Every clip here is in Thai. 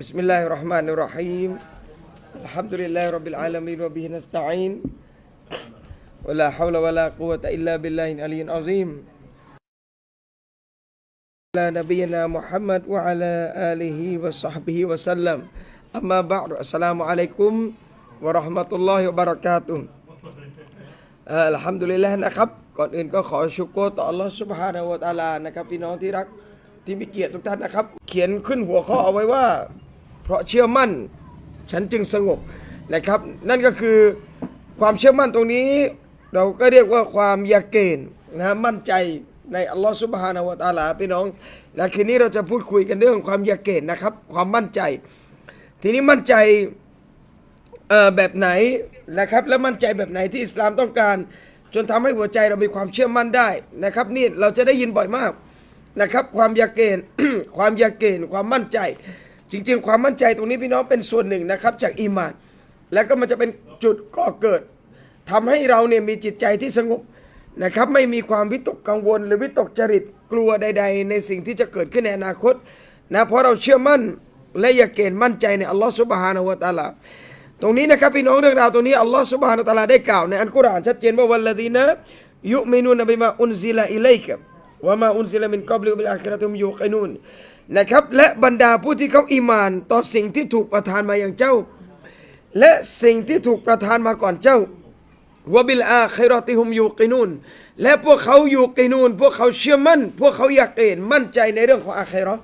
بسم الله الرحمن الرحيم الحمد لله رب العالمين وبه نستعين ولا حول ولا قوة إلا بالله العلي العظيم على نبينا محمد وعلى آله وصحبه وسلم أما بعد السلام عليكم ورحمة الله وبركاته เอ่ออัลฮัมดุลิลละห์นะครับ ก่อนอื่นก็ขอชุกโกรต่อ Allah سبحانه และ تعالى นะครับ พี่น้องที่รักที่มีเกียรติทุกท่านนะครับ เขียนขึ้นหัวข้อเอาไว้ว่า เพราะเชื่อมั่น ฉันจึงสงบนะครับ นั่นก็คือความเชื่อมั่นตรงนี้ เราก็เรียกว่าความยาเกนนะมั่นใจในอัลลอฮฺสุบฮานาวะตาลาพี่น้อง และคืนนี้เราจะพูดคุยกันเรื่องความยาเกนนะครับ ความมั่นใจ ทีนี้มั่นใจแบบไหนนะครับ และมั่นใจแบบไหนที่อิสลามต้องการ จนทำให้หัวใจเรามีความเชื่อมั่นได้นะครับ นี่เราจะได้ยินบ่อยมากนะครับ ความยาเกณฑ์ความยาเกณฑ์ความมั่นใจ จริง ๆ ความมั่นใจตรงนี้พี่น้องเป็นส่วนหนึ่งนะครับ จากอีมาน แล้วก็มันจะเป็นจุดก่อเกิดทำให้เราเนี่ยมีจิตใจที่สงบนะครับ ไม่มีความวิตกกังวล หรือวิตกจริตกลัวใด ๆ ในสิ่งที่จะเกิดขึ้นในอนาคตนะเพราะเราเชื่อมั่นและยาเกณฑ์มั่นใจในอัลลอฮฺสุบฮานาวะตะอาลาตรงนี้นะครับพี่น้องเรื่องราวตรงนี้อัลลอฮฺสุบฮานะฮูวะตะอาลาได้กล่าวในอัลกุรอานชัดเจนว่าวัลลดีนะยุมินูนบิมาอุนซิลาอิเลัยกะวะมาอุนซิลามินกับลิบิลอาคิราะตุมยูกินูน นะครับ และบรรดาผู้ที่เขาอีมาน ต่อสิ่งที่ถูกประทานมาอย่างเจ้า และสิ่งที่ถูกประทานมาก่อนเจ้าวบิลอาคิราะติฮุมยูกินูนและพวกเขาอยู่กินูนพวกเขาเชื่อมั่น พวกเขาอยากเห็นมั่นใจในเรื่องของอาคิราะห์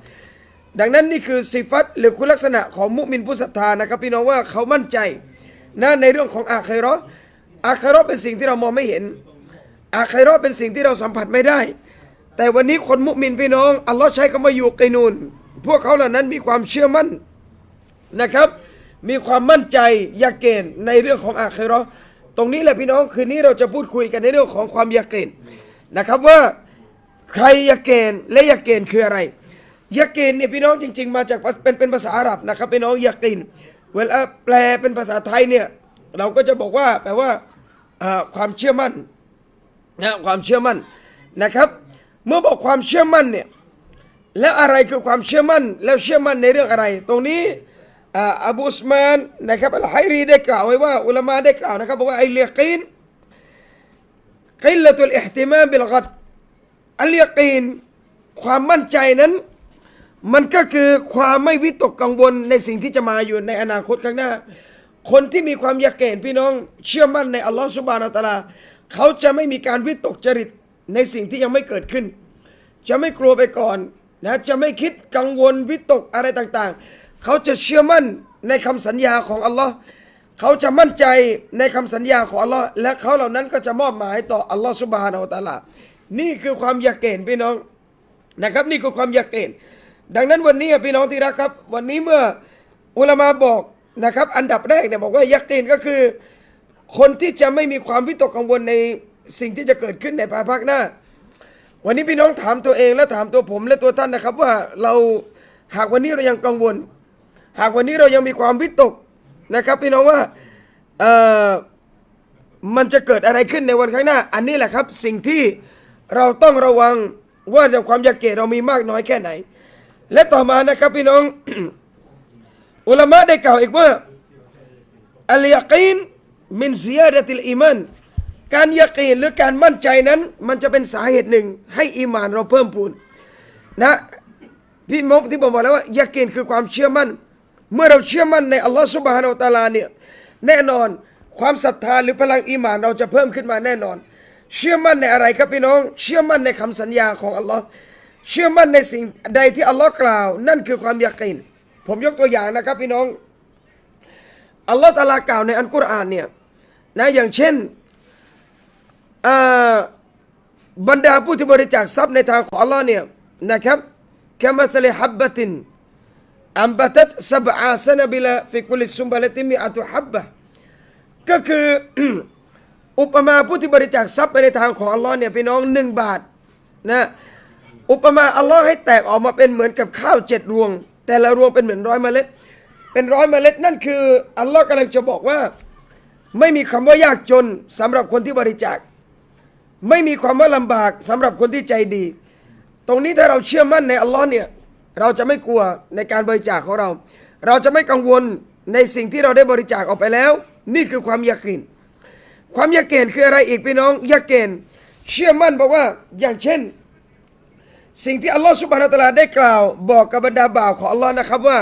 ดังนั้นนี่คือสิฟัตหรือคุณลักษณะของมุมินผู้ศรัทธานะครับ พี่น้องว่าเขามั่นใจนะในเรื่องของอาคีเราะห์อาคีเราะห์เป็นสิ่งที่เรามองไม่เห็น อาคีเราะห์เป็นสิ่งที่เราสัมผัสไม่ได้ แต่วันนี้คนมุมินพี่น้อง อัลลอฮ์ใช้คำว่าอยู่กนูนพวกเขาเหล่านั้นมีความเชื่อมั่นนะครับ มีความมั่นใจยาเกนในเรื่องของอาคีราตรงนี้แหละพี่น้องคืนนี้เราจะพูดคุยกันในเรื่องของความยาเกนนะครับว่าใครยาเกนและยาเกนคืออะไรยากีนเนี่ยพี่น้องจริง ๆ มาจากเป็นเป็นภาษาอาหรับนะครับพี่น้องยากีนเวลาแปลเป็นภาษาไทยเนี่ยเราก็จะบอกว่าแปลว่าความเชื่อมั่นนะความเชื่อมั่นนะครับ เมื่อบอกความเชื่อมั่นเนี่ยแล้วอะไรคือความเชื่อมั่น แล้วเชื่อมั่นในเรื่องอะไร ตรงนี้อ่าอบูอุสมานนะครับอัลไฮรีได้กล่าวไว้ว่าอุลามะได้กล่าวนะครับบอกว่าไอเลียกีนกิลละตุลอิห์ติมามบิลกัดอัลยกีนความมั่นใจนั้น มันก็คือความไม่วิตกกังวลในสิ่งที่จะมาอยู่ในอนาคตข้างหน้า คนที่มีความยากเกนพี่น้องเชื่อมั่นในอัลลอฮฺสุบานาอัตาลาเขาจะไม่มีการวิตกจริต ในสิ่งที่ยังไม่เกิดขึ้น จะไม่กลัวไปก่อนนะจะไม่คิดกังวลวิตกอะไรต่างๆ เขาจะเชื่อมั่นในคำสัญญาของอัลลอฮ์เขาจะมั่นใจในคำสัญญาของอัลลอฮ์และเขาเหล่านั้นก็จะมอบหมายต่ออัลลอฮ์สุบฮานาอัลตะอาลานี่คือความยากเกนพี่น้องนะครับ นี่คือความยากเกนดังนั้นวันนี้พี่น้องที่รักครับ วันนี้เมื่ออุลามาบอกนะครับ อันดับแรกเนี่ยบอกว่ายักเกนก็คือ คนที่จะไม่มีความวิตกกังวลใน สิ่งที่จะเกิดขึ้นในภายภาคหน้า วันนี้พี่น้องถามตัวเองและถามตัวผมและตัวท่านนะครับ ว่าเราหากวันนี้เรายังกังวล หากวันนี้เรายังมีความวิตกนะครับ พี่น้องว่าเอ่อมันจะเกิดอะไรขึ้นในวันข้างหน้า อันนี้แหละครับ สิ่งที่เราต้องระวังว่าในความยากเกตเรามีมากน้อยแค่ไหน และต่อมานะครับพี่น้อง อุลามะได้กล่าวอีกว่าอัลยากีนมินซียาดติลอีมาน การยากีนหรือการมั่นใจนั้น มันจะเป็นสาเหตุหนึ่ง ให้อีมานเราเพิ่มพูนนะพี่มกที่ผมบอกแล้วว่ายากีนคือความเชื่อมั่น เมื่อเราเชื่อมั่นในอัลลอฮฺสุบฮานาอัลตาลาเนี่ยแน่นอนความศรัทธาหรือพลังอีหมานเราจะเพิ่มขึ้นมาแน่นอน เชื่อมั่นในอะไรครับพี่น้อง เชื่อมั่นในคำสัญญาของอัลลอฮ์เชื่อมั่นในสิ่งใดที่อัลลอฮ์กล่าว นั่นคือความยากีนผมยกตัวอย่างนะครับพี่น้องอัลลอฮ์ตะอาลากล่าวในอัลกุรอานเนี่ยนะอย่างเช่น บรรดาผู้ที่บริจาคทรัพย์ในทางของอัลลอฮ์เนี่ยนะครับแค่มาสเลฮับบะตินอัมบัตัตซับอาสนบิลฟิกุลิซุมบะลติมิอัตุฮับบะก็คืออุปมาผู้ที่บริจาคทรัพย์ไปในทางของอัลลอฮ์เนี่ยพี่น้องหนึ่งบาทนะอุปมาอัลลอฮ์ให้แตกออกมาเป็นเหมือนกับข้าวเจ็ดรวง แต่ละรวงเป็นเหมือนร้อยเมล็ด เป็นร้อยเมล็ดนั่นคืออัลลอฮ์กำลังจะบอกว่า ไม่มีคำว่ายากจนสำหรับคนที่บริจาค ไม่มีความว่าลำบากสำหรับคนที่ใจดี ตรงนี้ถ้าเราเชื่อมั่นในอัลลอฮ์เนี่ยเราจะไม่กลัวในการบริจาคของเรา เราจะไม่กังวลในสิ่งที่เราได้บริจาคออกไปแล้ว นี่คือความยากิน ความยาเกนคืออะไรอีกพี่น้องยาเกนเชื่อมั่นบอกว่าอย่างเช่น สิ่งที่อัลลอฮฺสุบฮานาตะลาได้กล่าว บอกกับบรรดาบ่าวของอัลลอฮ์นะครับว่า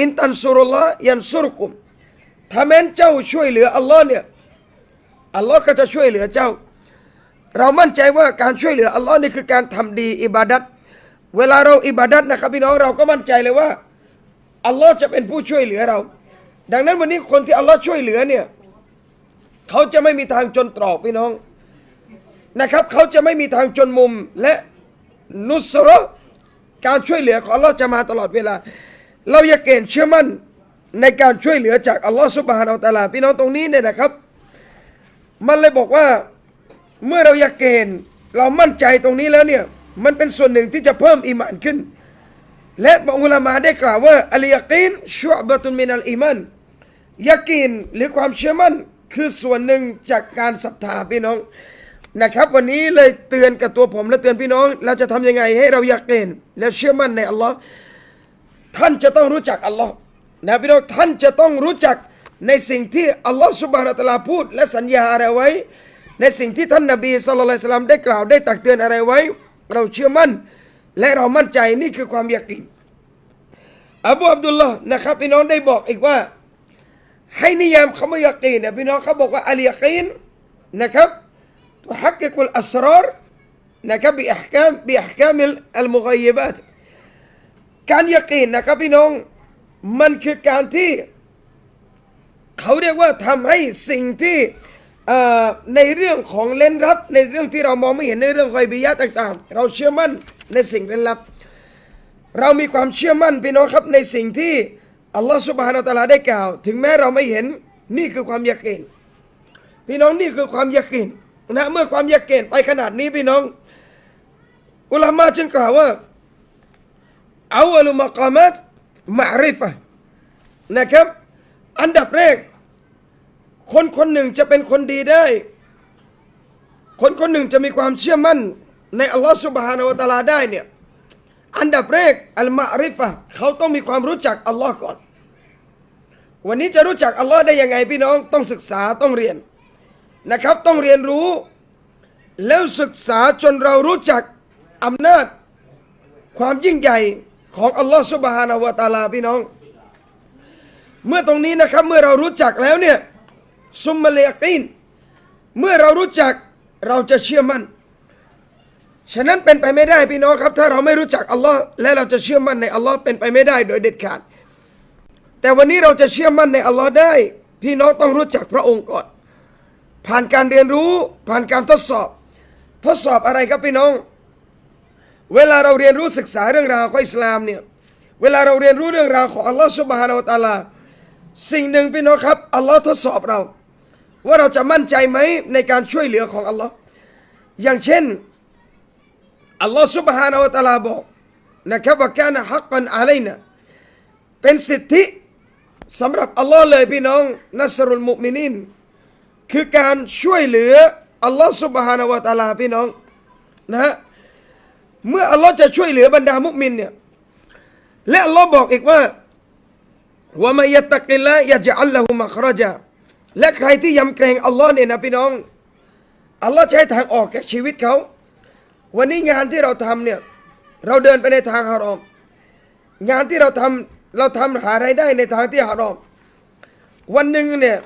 อินตันซุรุลลอฮ์ยันซุรุกุมถ้าแม้นเจ้าช่วยเหลืออัลลอฮ์เนี่ย อัลลอฮ์ก็จะช่วยเหลือเจ้า เรามั่นใจว่าการช่วยเหลืออัลลอฮ์นี่คือการทำดีอิบาดัตเวลาเราอิบาดัตนะครับพี่น้องเราก็มั่นใจเลยว่าอัลลอฮ์จะเป็นผู้ช่วยเหลือเรา ดังนั้นวันนี้คนที่อัลลอฮ์ช่วยเหลือเนี่ยเขาจะไม่มีทางจนตรอกพี่น้องนะครับเขาจะไม่มีทางจนมุมและนุสรการช่วยเหลือของอัลลอฮ์จะมาตลอดเวลา เราอยากเกณฑ์เชื่อมั่นในการช่วยเหลือจากอัลลอฮ์สุบฮานาอัลตะอาลาพี่น้องตรงนี้เนี่ยนะครับ มันเลยบอกว่าเมื่อเราอยากเกณฑ์เรามั่นใจตรงนี้แล้วเนี่ยมันเป็นส่วนหนึ่งที่จะเพิ่มอีหมานขึ้น และบางอุลามาได้กล่าวว่าอัลยากีนชุบะตุนมินัลอีมันยากีนหรือความเชื่อมั่นคือส่วนหนึ่งจากการศรัทธาพี่น้องนะครับ วันนี้เลยเตือนกับตัวผมและเตือนพี่น้อง เราจะทำยังไงให้เรายากเกณฑ์และเชื่อมั่นในอัลลอฮ์ท่านจะต้องรู้จักอัลลอฮ์นะพี่น้องท่านจะต้องรู้จัก ในสิ่งที่อัลลอฮฺสุบฮานะตะลาพูด และสัญญาอะไรไว้ ในสิ่งที่ท่านนาบีสุลต่านได้กล่าวได้ตักเตือนอะไรไว้ เราเชื่อมั่น และเรามั่นใจนี่คือความยากินอับูอับดุลลาห์นะครับพี่น้องได้บอกอีกว่า ให้นิยามคำว่ายากีนเนี่ยพี่น้องเขาบอกว่าอัลยากินนะครับตัวฮักกิกุลอัสรอร์นะครับบีอัพกามบีอัพกามอัลมุกอยบัตการยากีนนะครับพี่น้องมันคือการที่ เขาเรียกว่าทำให้สิ่งที่ในเรื่องของเล่นลับในเรื่องที่เรามองไม่เห็นในเรื่องคอยบิยะต่างๆ เราเชื่อมั่นในสิ่งเล่นลับ เรามีความเชื่อมั่นพี่น้องครับในสิ่งที่อัลลอฮฺสุบฮานาอัลตะอาลาได้กล่าว ถึงแม้เราไม่เห็นนี่คือความยากีนพี่น้องนี่คือความยากีนนะเมื่อความยากีนไปขนาดนี้พี่น้อง อุลามาจึงกล่าวว่าอาวลุมากามัตมาริฟะนะครับ อันดับแรก คนคนหนึ่งจะเป็นคนดีได้ คนคนหนึ่งจะมีความเชื่อมั่น ในอัลลอฮฺสุบฮานาวะตาลาได้เนี่ยอันดับแรกอัลมาริฟะเขาต้องมีความรู้จักอัลลอฮ์ก่อน วันนี้จะรู้จักอัลลอฮ์ได้ยังไงพี่น้องต้องศึกษาต้องเรียนนะครับ ต้องเรียนรู้ แล้วศึกษาจนเรารู้จักอำนาจ ความยิ่งใหญ่ของอัลลอฮ์สุบฮานาวะตาลาพี่น้อง เมื่อตรงนี้นะครับเมื่อเรารู้จักแล้วเนี่ย ซุมมาเลยกีนเมื่อเรารู้จักเราจะเชื่อมั่น ฉะนั้นเป็นไปไม่ได้พี่น้องครับ ถ้าเราไม่รู้จักอัลลอฮ์และเราจะเชื่อมั่นในอัลลอฮ์เป็นไปไม่ได้โดยเด็ดขาด แต่วันนี้เราจะเชื่อมั่นในอัลลอฮ์ได้ พี่น้องต้องรู้จักพระองค์ก่อน ผ่านการเรียนรู้ผ่านการทดสอบ ทดสอบอะไรครับพี่น้อง เวลาเราเรียนรู้ศึกษาเรื่องราวของอิสลามเนี่ยเวลาเราเรียนรู้เรื่องราวของอัลลอฮ์สุบฮานาอัลตะอาลาสิ่งหนึ่งพี่น้องครับอัลลอฮ์ทดสอบเรา ว่าเราจะมั่นใจไหมในการช่วยเหลือของอัลลอฮ์อย่างเช่นอัลลอฮ์สุบฮานาวตะลาบอกนะครับว่าการฮักกันอะไรนะเป็นสิทธิสำหรับอัลลอฮ์เลยพี่น้องนัสรุลมุมินินคือการช่วยเหลืออัลลอฮ์สุบฮานาวตะลาพี่น้องนะเมื่ออัลลอฮ์จะช่วยเหลือบรรดามุมินเนี่ยและอัลลอฮ์บอกอีกว่าว่ามัยตะกิลละยะจัลลอฮุมักรจา และใครที่ยำเกรงอัลลอฮ์เนี่ยนะพี่น้อง อัลลอฮ์ให้ทางออกแก่ชีวิตเขา วันนี้งานที่เราทำเนี่ย เราเดินไปในทางฮารอม งานที่เราทำเราทำหารายได้ในทางที่ฮารอม วันหนึ่งเนี่ย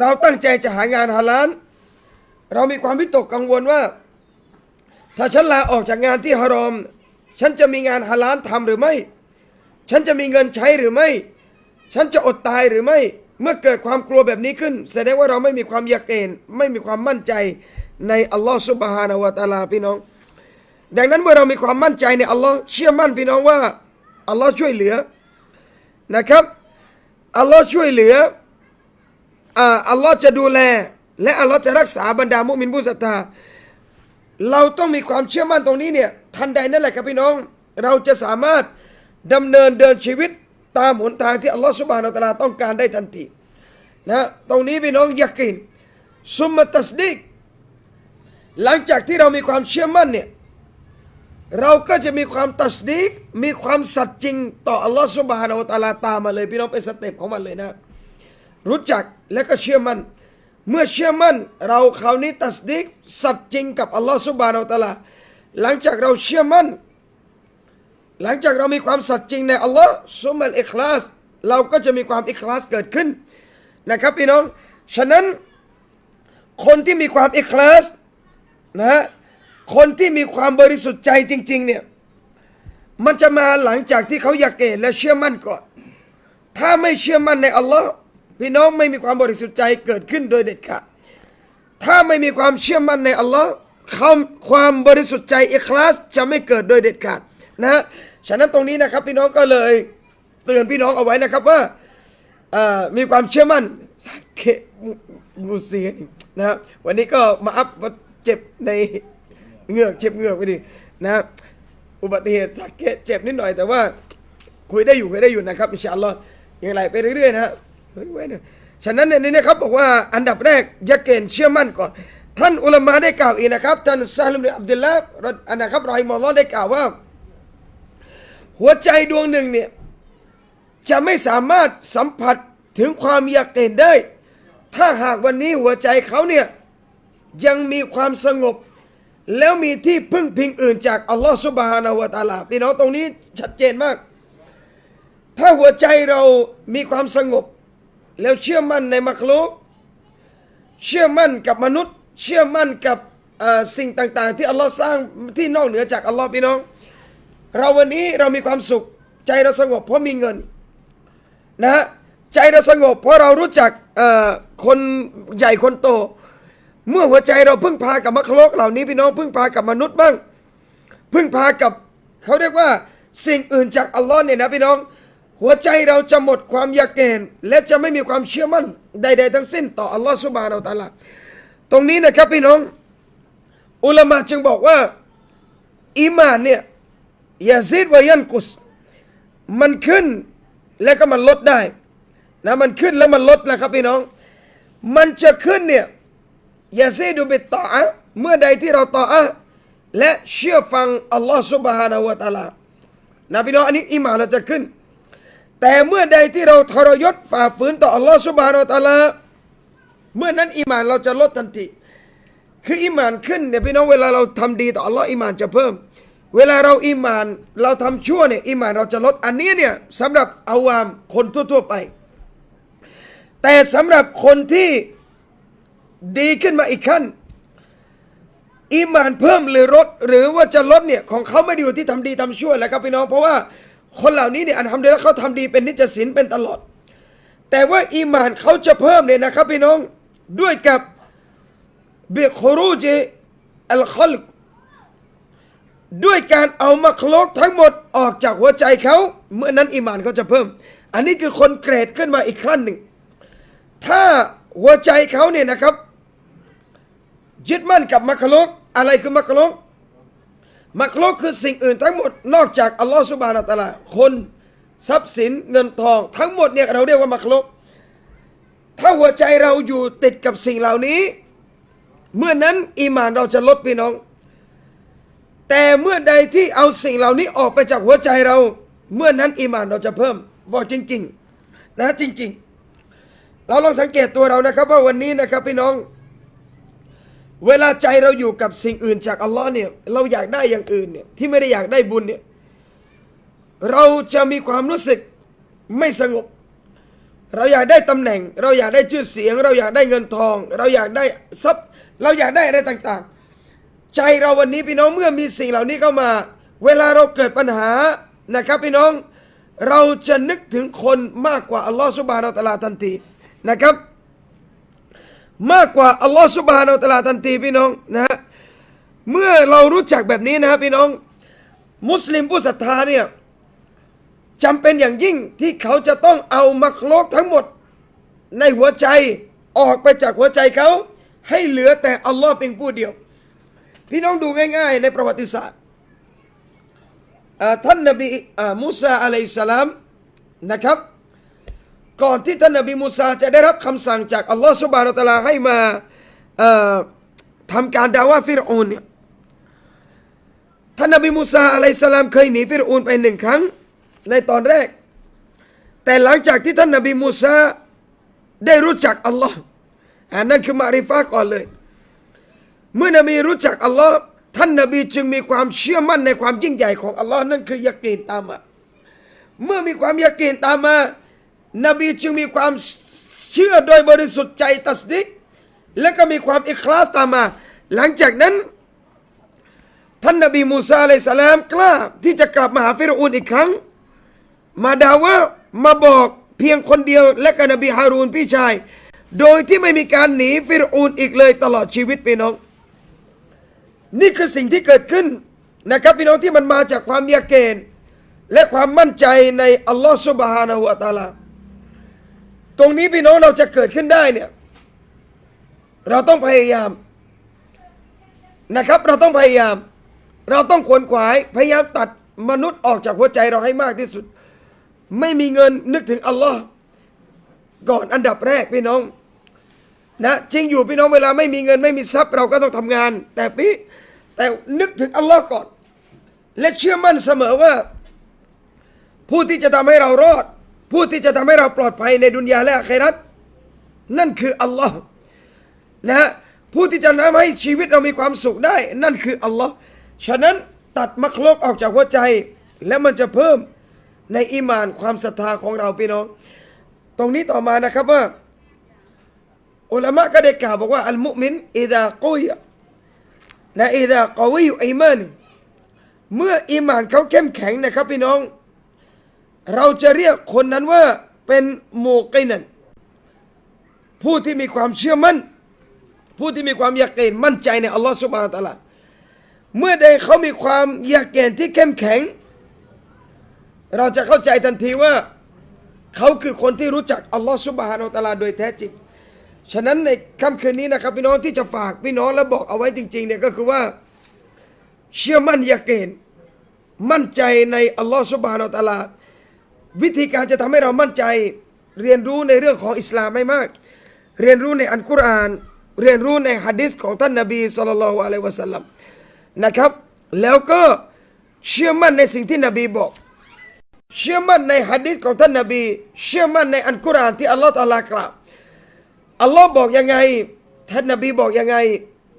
เราตั้งใจจะหางานฮาลาลเรามีความวิตกกังวลว่า ถ้าฉันลาออกจากงานที่ฮารอม ฉันจะมีงานฮาลาลทำหรือไม่ ฉันจะมีเงินใช้หรือไม่ ฉันจะอดตายหรือไม่ เมื่อเกิดความกลัวแบบนี้ขึ้น แสดงว่าเราไม่มีความยากเกณฑ์ไม่มีความมั่นใจในอัลลอฮฺสุบฮานาวะตาลาพี่น้อง ดังนั้นเมื่อเรามีความมั่นใจในอัลลอฮ์เชื่อมั่นพี่น้องว่าอัลลอฮ์ช่วยเหลือนะครับอัลลอฮ์ช่วยเหลืออ่าอัลลอฮ์จะดูแล และอัลลอฮ์จะรักษาบรรดามุมินผู้ศรัทธาเราต้องมีความเชื่อมั่นตรงนี้เนี่ยทันใดนั่นแหละครับพี่น้อง เราจะสามารถดำเนินเดินชีวิต ตามหนทางที่อัลลอฮ์สุบฮานาอัลตะอาลาต้องการได้ทันทีนะตรงนี้พี่น้องยักกินซุมมะตัสดิกหลังจากที่เรามีความเชื่อมั่นเนี่ยเราก็จะมีความตัสดีกมีความสัตย์จริง ต่ออัลลอฮฺสุบฮานาอัลตะอาลาตามมาเลย พี่น้องเป็นสเต็ปของมันเลยนะ รู้จักและก็เชื่อมัน่นเมื่อเชื่อมั่น เราคราวนี้ตัสดีกสัตย์จริงกับอัลลอฮฺสุบฮานาอัลตะอาลาหลังจากเราเชื่อมั่น หลังจากเรามีความสัตย์จริงในอัลลอฮ์ซุมมัลอิคลาส เราก็จะมีความอิคลาสเกิดขึ้นนะครับพี่น้อง ฉะนั้นคนที่มีความอิคลาสนะฮะคนที่มีความบริสุทธิ์ใจจริง ๆ เนี่ย มันจะมาหลังจากที่เขาอยากเกตและเชื่อมั่นก่อน ถ้าไม่เชื่อมั่นในอัลลอฮ์พี่น้องไม่มีความบริสุทธิ์ใจเกิดขึ้นโดยเด็ดขาด ถ้าไม่มีความเชื่อมั่นในอัลลอฮ์ความความบริสุทธิ์ใจอิคลาสจะไม่เกิดโดยเด็ดขาดนะฮะ ฉะนั้นตรงนี้นะครับพี่น้องก็เลยเตือนพี่น้องเอาไว้นะครับว่ามีความเชื่อมั่นสักเคมูเซียนี่นะฮะวันนี้ก็มาอัพเจ็บในเหงือกเจ็บเหงือกไปดินะอุบัติเหตุสักเคเจ็บนิดหน่อยแต่ว่าคุยได้อยู่คุยได้อยู่นะครับอินชาอัลลอฮ์ยังไงไปเรื่อยๆนะฮะเฮ้ยไว้เนี่ยฉะนั้นเนี่ยนี่นะครับบอกว่าอันดับแรกยาเกณฑ์เชื่อมั่นก่อน ท่านอุลามะได้กล่าวอีกนะครับท่านซาลุมอับดุลลาห์อันนะครับรอยมอลลอฮ์ได้กล่าวว่า หัวใจดวงหนึ่งเนี่ยจะไม่สามารถสัมผัสถึงความอยากเห็นได้ ถ้าหากวันนี้หัวใจเขาเนี่ยยังมีความสงบ แล้วมีที่พึ่งพิงอื่นจากอัลลอฮฺสุบฮานาวะตาลาพี่น้องตรงนี้ชัดเจนมาก ถ้าหัวใจเรามีความสงบ แล้วเชื่อมั่นในมักลุกเชื่อมั่นกับมนุษย์ เชื่อมั่นกับสิ่งต่างๆ ที่อัลลอฮ์สร้างที่นอกเหนือจากอัลลอฮ์พี่น้อง เราวันนี้เรามีความสุข ใจเราสงบเพราะมีเงินนะฮะใจเราสงบเพราะเรารู้จักคนใหญ่คนโต เมื่อหัวใจเราพึ่งพากับมรรคโลกเหล่านี้พี่น้องพึ่งพากับมนุษย์บ้าง พึ่งพากับเขาเรียกว่าสิ่งอื่นจากอัลลอฮ์เนี่ยนะพี่น้อง หัวใจเราจะหมดความอยากเกณฑ์และจะไม่มีความเชื่อมั่นใด ๆ ทั้งสิ้นต่ออัลลอฮ์สุบฮานาอัลตะอาลาตรงนี้นะครับพี่น้อง อุลามะจึงบอกว่าอีมานเนี่ย ยาซิดวายันกุส มันขึ้นแล้วก็มันลดได้นะมันขึ้นแล้วมันลดนะครับพี่น้อง มันจะขึ้นเนี่ยยาซีดูบิตตาอะห์เมื่อใดที่เราต่ออะห์และเชื่อฟังอัลลอฮ์ سبحانه และ تعالى นะพี่น้องอันนี้อิมานเราจะขึ้น แต่เมื่อใดที่เราทรยศฝ่าฝืนต่ออัลลอฮ์ سبحانه และ تعالى เมื่อนั้นอิมานเราจะลดทันที คืออิมานขึ้นเนี่ยพี่น้องเวลาเราทำดีต่ออัลลอฮ์อิมานจะเพิ่ม เวลาเราอิมาน เราทำชั่วเนี่ยอิมานเราจะลดอันนี้เนี่ยสำหรับอาวามคนทั่วๆไป แต่สำหรับคนที่ดีขึ้นมาอีกขั้นอีหมานเพิ่มหรือลดหรือว่าจะลดเนี่ยของเขาไม่ได้อยู่ที่ทำดีทำชั่วแล้วครับพี่น้องเพราะว่าคนเหล่านี้เนี่ยอันทำดีแล้วเขาทำดีเป็นนิจศีลเป็นตลอด แต่ว่าอีหมานเขาจะเพิ่มเนี่ยนะครับพี่น้องด้วยกับเบคโรูเจอัลคอลก ด้วยการเอามาคลกทั้งหมดออกจากหัวใจเขา เมื่อนั้นอีหมานเขาจะเพิ่ม อันนี้คือคนเกรดขึ้นมาอีกขั้นหนึ่ง ถ้าหัวใจเขาเนี่ยนะครับ ยึดมั่นกับมัคลกอะไรคือมัคลกมัคลกคือสิ่งอื่นทั้งหมดนอกจากอัลลอฮฺสุบฮานาตะลาคนทรัพย์สินเงินทอง ทั้งหมดเนี่ยเราเรียกว่ามัคลกถ้าหัวใจเราอยู่ติดกับสิ่งเหล่านี้ เมื่อนั้นอีมานเราจะลดพี่น้อง แต่เมื่อใดที่เอาสิ่งเหล่านี้ออกไปจากหัวใจเรา เมื่อนั้นอีมานเราจะเพิ่มบอกจริง ๆ นะจริง ๆ เราลองสังเกตตัวเรานะครับ ว่าวันนี้นะครับพี่น้อง เวลาใจเราอยู่กับสิ่งอื่นจากอัลลอฮ์เนี่ยเราอยากได้อย่างอื่นเนี่ยที่ไม่ได้อยากได้บุญเนี่ยเราจะมีความรู้สึกไม่สงบ เราอยากได้ตำแหน่ง เราอยากได้ชื่อเสียง เราอยากได้เงินทอง เราอยากได้ทรัพย์ เราอยากได้อะไรต่างๆ ใจเราวันนี้พี่น้องเมื่อมีสิ่งเหล่านี้เข้ามา เวลาเราเกิดปัญหานะครับพี่น้องเราจะนึกถึงคนมากกว่าอัลลอฮฺสุบฮานาอัลตะอาลาทันทีนะครับ มากกว่าอัลลอฮฺสุบฮานาอัลตะอาลาทันทีพี่น้องนะฮะเมื่อเรารู้จักแบบนี้นะครับพี่น้อง มุสลิมผู้ศรัทธาเนี่ยจำเป็นอย่างยิ่งที่เขาจะต้องเอามักโลกทั้งหมดในหัวใจออกไปจากหัวใจเขา ให้เหลือแต่อัลลอฮ์เพียงผู้เดียว พี่น้องดูง่าย ๆ ในประวัติศาสตร์ท่านนบีมูซาอะลัยสลามนะครับ ก่อนที่ท่านนบีมูซาจะได้รับคำสั่งจากอัลลอฮ์สุบานาอัลตะลาให้มาทำการดาว่าฟิรโอนเนี่ยท่านนบีมูซาอะลัยสสลามเคยหนีฟิรอูนไปหนึ่งครั้งในตอนแรก แต่หลังจากที่ท่านนบีมูซาได้รู้จักอัลลอฮ์อันนั้นคือมาริฟาก่อนเลย เมื่อนบีรู้จักอัลลอฮ์ท่านนบีจึงมีความเชื่อมั่นในความยิ่งใหญ่ของอัลลอฮ์นั่นคือยากีนตามมาเมื่อมีความยากีนตามมา นบีจึงมีความเชื่อโดยบริสุทธิ์ใจตัสดิกและก็มีความอิคลาสตามมา หลังจากนั้น ท่านนบีมูซาอะลัยสลามกล้าที่จะกลับมาหาฟิรอูนอีกครั้ง มาดาวะมาบอกเพียงคนเดียวและก็นบีฮารูนพี่ชาย โดยที่ไม่มีการหนีฟิรอูนอีกเลยตลอดชีวิตพี่น้อง นี่คือสิ่งที่เกิดขึ้นนะครับพี่น้องที่มันมาจากความยาเกณฑ์และความมั่นใจในอัลลอฮฺสุบฮานาหูอัตาลาตรงนี้พี่น้องเราจะเกิดขึ้นได้เนี่ยเราต้องพยายามนะครับ เราต้องพยายาม เราต้องขวนขวายพยายามตัดมนุษย์ออกจากหัวใจเราให้มากที่สุด ไม่มีเงินนึกถึงอัลลอฮ์ก่อนอันดับแรกพี่น้องนะจริงอยู่พี่น้องเวลาไม่มีเงินไม่มีทรัพย์เราก็ต้องทำงาน แต่พี่ แต่นึกถึงอัลลอฮ์ก่อน และเชื่อมั่นเสมอว่า ผู้ที่จะทำให้เรารอด ผู้ที่จะทำให้เราปลอดภัยในดุนยาและอาคราตนั่นคืออัลลอฮ์นะฮะผู้ที่จะทำให้ชีวิตเรามีความสุขได้ นั่นคืออัลลอฮ์ฉะนั้นตัดมักลกออกจากหัวใจ และมันจะเพิ่มในอีหมานความศรัทธาของเราพี่น้อง ตรงนี้ต่อมานะครับว่าอุลามะก็ได้กล่าวบอกว่าอัลมุมินอิดะกุย นะอิดะกวิยูอิมานเมื่ออีหมานเขาเข้มแข็งนะครับพี่น้อง เราจะเรียกคนนั้นว่าเป็นโมกินันผู้ที่มีความเชื่อมั่น ผู้ที่มีความยากเกนมั่นใจในอัลลอฮฺสุบฮานตะลาเมื่อใดเขามีความยากเกนที่เข้มแข็ง เราจะเข้าใจทันทีว่า เขาคือคนที่รู้จักอัลลอฮฺสุบฮานาตะลาโดยแท้จริง ฉะนั้นในค่ำคืนนี้นะครับ พี่น้องที่จะฝากพี่น้องและบอกเอาไว้จริงๆเนี่ยก็คือว่าเชื่อมั่นยาเกนมั่นใจในอัลลอฮฺสุบฮานาตะลาวิธีการจะทำให้เรามั่นใจ เรียนรู้ในเรื่องของอิสลามไม่มาก เรียนรู้ในอันกุรอาน เรียนรู้ในฮะดิษของท่านนบีสุลต่านละอะลัยวะสัลลัมนะครับ แล้วก็เชื่อมั่นในสิ่งที่นบีบอก เชื่อมั่นในฮะดิษของท่านนบี เชื่อมั่นในอันกุรอานที่อัลลอฮฺตะอาลากล่าว อัลลอฮ์บอกยังไงท่านนบีบอกยังไง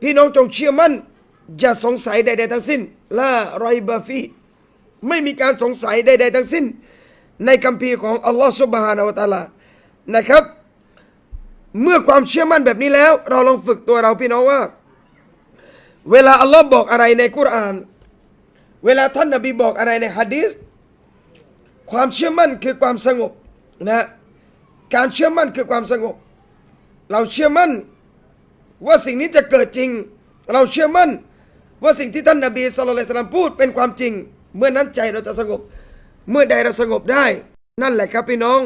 พี่น้องจงเชื่อมั่น อย่าสงสัยใดๆทั้งสิ้นลารอยบาฟีไม่มีการสงสัยใดๆทั้งสิ้น ในคัมภีร์ของอัลลอฮฺสุบฮานาวตาลานะครับ เมื่อความเชื่อมั่นแบบนี้แล้ว เราลองฝึกตัวเราพี่น้องว่า เวลาอัลลอฮ์บอกอะไรในกุราน เวลาท่านนบีบอกอะไรในฮะดีษความเชื่อมั่นคือความสงบนะการเชื่อมั่นคือความสงบ เราเชื่อมั่นว่าสิ่งนี้จะเกิดจริง เราเชื่อมั่นว่าสิ่งที่ท่านนบีสุลต่านพูดเป็นความจริง เมื่อนั้นใจเราจะสงบ เมื่อใดเราสงบได้ นั่นแหละครับพี่น้อง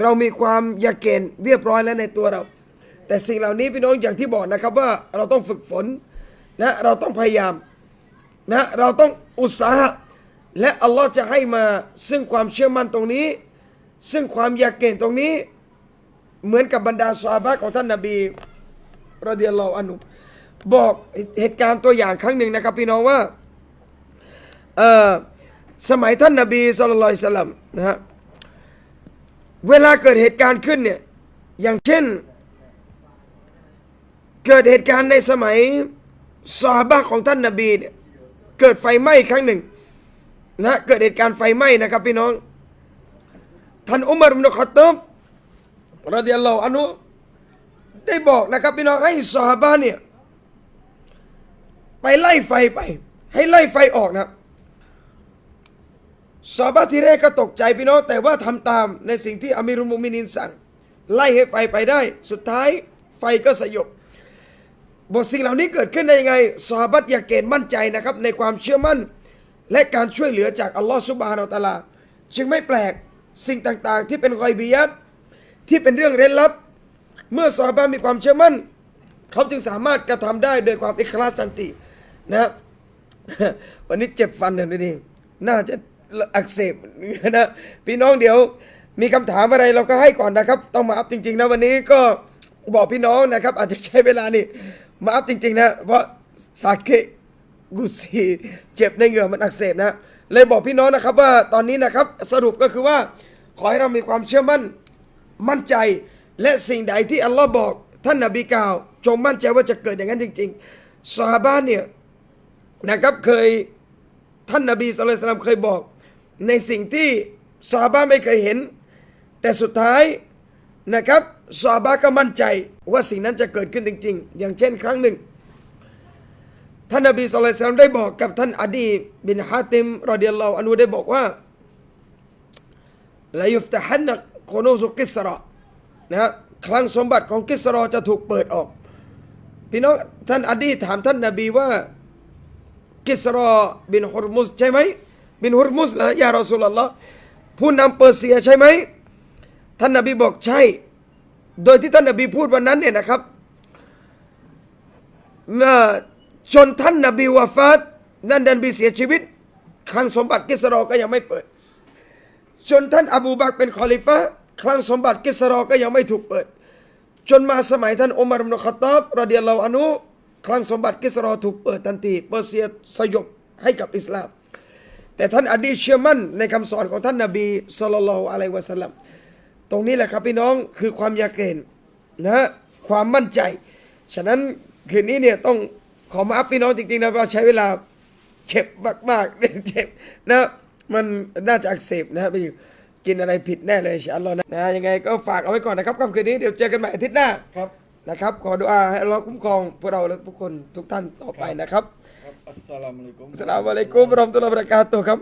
เรามีความยาเกณฑ์เรียบร้อยแล้วในตัวเรา แต่สิ่งเหล่านี้พี่น้องอย่างที่บอกนะครับว่าเราต้องฝึกฝนนะเราต้องพยายามนะเราต้องอุตสาหะและอัลลอฮ์จะให้มาซึ่งความเชื่อมั่นตรงนี้ ซึ่งความยาเกณฑ์ตรงนี้ เหมือนกับบรรดาซาบะของท่านนาบีรอดิยัลลอฮอันุบอกเหตุการณ์ตัวอย่างครั้งหนึ่งนะครับ พี่น้องว่าเอ่อสมัยท่านนาบีสุลต่านสลัมนะฮะเวลาเกิดเหตุการณ์ขึ้นเนี่ยอย่างเช่น เกิดเหตุการณ์ในสมัยซาบะของท่านนาบีเนี่ยเกิดไฟไหม้ครั้งหนึ่งนะเกิดเหตุการณ์ไฟไหม้นะครับพี่น้องท่านอุมารอิบนุขัตตับ รดิยัลลอฮุอันุได้บอกนะครับพี่น้องให้ซอฮาบะเนี่ยไปไล่ไฟไป ให้ไล่ไฟออกนะซอฮาบะที่แรกก็ตกใจพี่น้อง แต่ว่าทำตามในสิ่งที่อามีรุมุมินินสั่ง ไล่ให้ไฟไปได้ สุดท้ายไฟก็สยบบทสิ่งเหล่านี้เกิดขึ้นได้ยังไงสหบัตยากเกณฑ์มั่นใจนะครับ ในความเชื่อมั่น และการช่วยเหลือจากอัลลอฮฺสุบฮานาอัลตะอาลา จึงไม่แปลกสิ่งต่างๆ ที่เป็นคอยบียัต ที่เป็นเรื่องเร้นลับ เมื่อสหบามีความเชื่อมั่น เขาจึงสามารถกระทำได้โดยความอิคลาสสันตินะวันนี้เจ็บฟันเลยนี่น่าจะอักเสบนะพี่น้องเดี๋ยวมีคำถามอะไรเราก็ให้ก่อนนะครับ ต้องมาอัพจริง ๆ นะวันนี้ก็บอกพี่น้องนะครับ อาจจะใช้เวลานี่มาอัพจริง ๆ นะ เพราะสาเกกุซีเจ็บในเหงื่อมันอักเสบนะ เลยบอกพี่น้องนะครับว่าตอนนี้นะครับสรุปก็คือว่า ขอให้เรามีความเชื่อมั่น มั่นใจและสิ่งใดที่อัลลอฮ์บอก ท่านนบีกล่าว จงมั่นใจว่าจะเกิดอย่างนั้นจริงๆซอฮาบะเนี่ยนะครับเคยท่านนบีสุลต่านเคยบอก ในสิ่งที่ซอฮาบะไม่เคยเห็น แต่สุดท้ายนะครับซอฮาบะก็มั่นใจว่าสิ่งนั้นจะเกิดขึ้นจริง ๆ อย่างเช่น ครั้งหนึ่ง ท่านนบีสุลต่านได้บอกกับท่านอดีบินฮาติมรอดิยัลลอฮุอันฮุได้บอกว่าลายุฟตะฮันนัก โคโนซุกิสระนะฮะคลังสมบัติของกิสรอจะถูกเปิดออก พี่น้องท่านอดีถามท่านนบีว่ากิสรอบินฮุรมุสใช่ไหมบินฮุรมุสเหรอยารอสุลลลอฮ์ผู้นำเปอร์เซียใช่ไหมท่านนบีบอกใช่ โดยที่ท่านนบีพูดวันนั้นเนี่ยนะครับเมื่อจนท่านนบีวาฟาตนั่นดันบีเสียชีวิตคลังสมบัติกิสรอก็ยังไม่เปิด จนท่านอบูบักเป็นคอลิฟะคลังสมบัติกิสรอก็ยังไม่ถูกเปิด จนมาสมัยท่านอุมารอิบนุขัตตาบรอเดียลลอฮุอันุคลังสมบัติกิสรอถูกเปิดทันทีเปอร์เซียสยบให้กับอิสลาม แต่ท่านอดีเชื่อมั่นในคำสอนของท่านนบีสุลต่านอะลัยวะสัลลัมตรงนี้แหละครับพี่น้องคือความยาเกนนะฮะความมั่นใจ ฉะนั้นคืนนี้เนี่ยต้องขอมาอัพพี่น้องจริงๆนะว่าใช้เวลาเจ็บมากๆเจ็บนะ มันน่าจะอักเสบนะครับไปกินอะไรผิดแน่เลยอินชาอัลลอฮ์นะนะยังไงก็ฝากเอาไว้ก่อนนะครับค่ำคืนนี้เดี๋ยวเจอกันใหม่อาทิตย์หน้าครับนะครับ ขอดุอาให้อัลลอฮ์คุ้มครองพวกเราและทุกคนทุกท่านต่อไปนะครับครับอัสสลามุอะลัยกุมอัสสลามุอะลัยกุมวะเราะห์มะตุลลอฮ์วะบะเราะกาตุฮ์ครับ